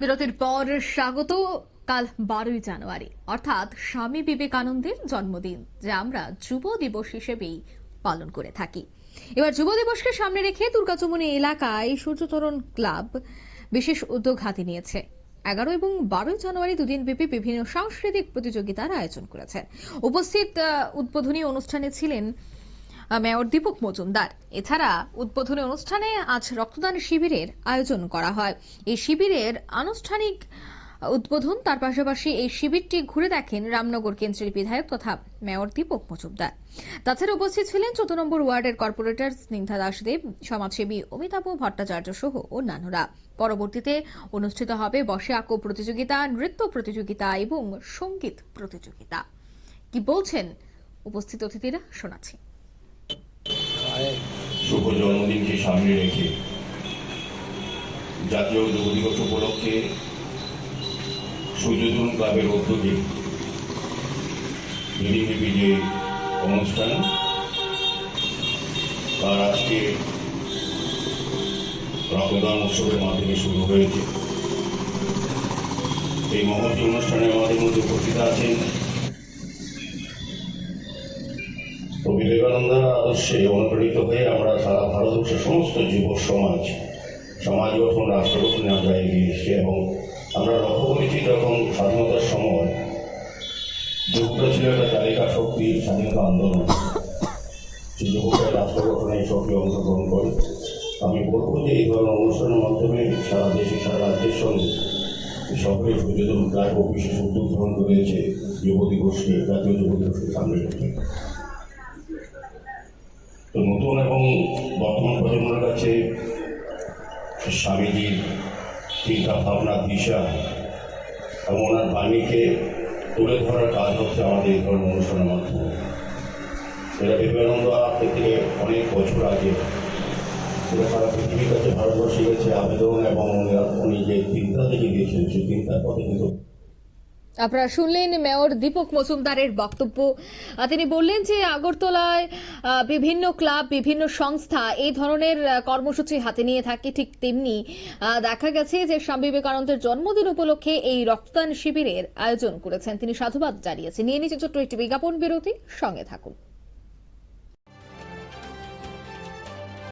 বিরতির পর স্বাগত। কাল বারোই জানুয়ারি, অর্থাৎ স্বামী বিবেকানন্দের জন্মদিন, যা আমরা যুব দিবস হিসেবেই পালন করে থাকি। এবার যুব দিবসকে সামনে রেখে দুর্গাচমনি এলাকায় সূর্যতরণ ক্লাব বিশেষ উদ্যোগ হাতে নিয়েছে। এগারো এবং বারোই জানুয়ারি দুদিন ব্যাপী বিভিন্ন সাংস্কৃতিক প্রতিযোগিতার আয়োজন করেছেন উপস্থিত উদ্বোধনী অনুষ্ঠানে ছিলেন মেয়র দীপক মজুমদার। এছাড়া উদ্বোধনী অনুষ্ঠানে আজ রক্তদান শিবিরের আয়োজন করা হয়। এই শিবিরের আনুষ্ঠানিক উদ্বোধন, তার পাশাপাশি এই শিবিরটি ঘুরে দেখেন রামনগর কেন্দ্রের বিধায়ক তথা মেয়র দীপক মজুমদার। তাছাড়া উপস্থিত ছিলেন চোদ্দ নম্বর ওয়ার্ডের কর্পোরেটর স্নিগ্ধা দাসদেব সমাজসেবী অমিতাভ ভট্টাচার্য সহ অন্যান্যরা। পরবর্তীতে অনুষ্ঠিত হবে বসে আঁকো প্রতিযোগিতা, নৃত্য প্রতিযোগিতা এবং সংগীত প্রতিযোগিতা। কি বলছেন উপস্থিত অতিথিরা? শোনাচ্ছি। শুভ জন্মদিনকে সামনে রেখে জাতীয় যুব দিবস উপলক্ষে সূর্যধন ক্লাবের উদ্যোগে দুদিনব্যাপী যে অনুষ্ঠান। তার আজকে রক্তদান উৎসবের মাধ্যমে শুরু হয়েছে। এই মহতী অনুষ্ঠানে আমাদের মধ্যে উপস্থিত আছেন তো বিবেকানন্দের আদর্শে অনুপ্রাণিত হয়ে আমরা সারা ভারতবর্ষের সমস্ত যুব সমাজ সমাজ গঠন রাষ্ট্র গঠনে আমরা এগিয়ে এসেছি এবং আমরা লক্ষ্য করেছি যখন স্বাধীনতার সময় যুবকরা ছিল একটা তালিকা শক্তি, স্বাধীনতা আন্দোলন। যুবকরা রাষ্ট্র গঠনে সক্রিয় অংশগ্রহণ করে। আমি বলব যে এই ধরনের অনুষ্ঠানের মাধ্যমে সারা দেশে, সারা রাজ্যের সঙ্গে সকলের সচেতন প্রায় ও বিশেষ উদ্যোগ গ্রহণ করেছে যুব দিবসকে জাতীয় যুব দিবসকে সামনে তো নতুন এবং বর্তমান প্রজন্মের কাছে স্বামীজির চিন্তা ভাবনা দিশা এবং ওনার বাণীকে তুলে ধরার কাজ হচ্ছে আমাদের এই ধরনের অনুষ্ঠানের মাধ্যমে। এটা বিবেকানন্দ আজ থেকে অনেক বছর আগে এটা সারা পৃথিবীর কাছে ভারতবর্ষের কাছে আবেদন এবং উনি- যে চিন্তা থেকে দিয়েছেন, সেই চিন্তার পথে কিন্তু আপনারা শুনলেন মেয়র দীপক মজুমদারের বক্তব্য। তিনি বললেন যে আগরতলায় বিভিন্ন ক্লাব, বিভিন্ন সংস্থা এই ধরনের কর্মসূচি হাতে নিয়ে থাকে ঠিক তেমনি দেখা গেছে যে স্বামী বিবেকানন্দের জন্মদিন উপলক্ষে এই রক্তদান শিবিরের আয়োজন করেছেন। তিনি সাধুবাদ জানিয়েছেন। নিয়ে নিচে ছোট্ট একটি বিজ্ঞাপন বিরতি, সঙ্গে থাকুন।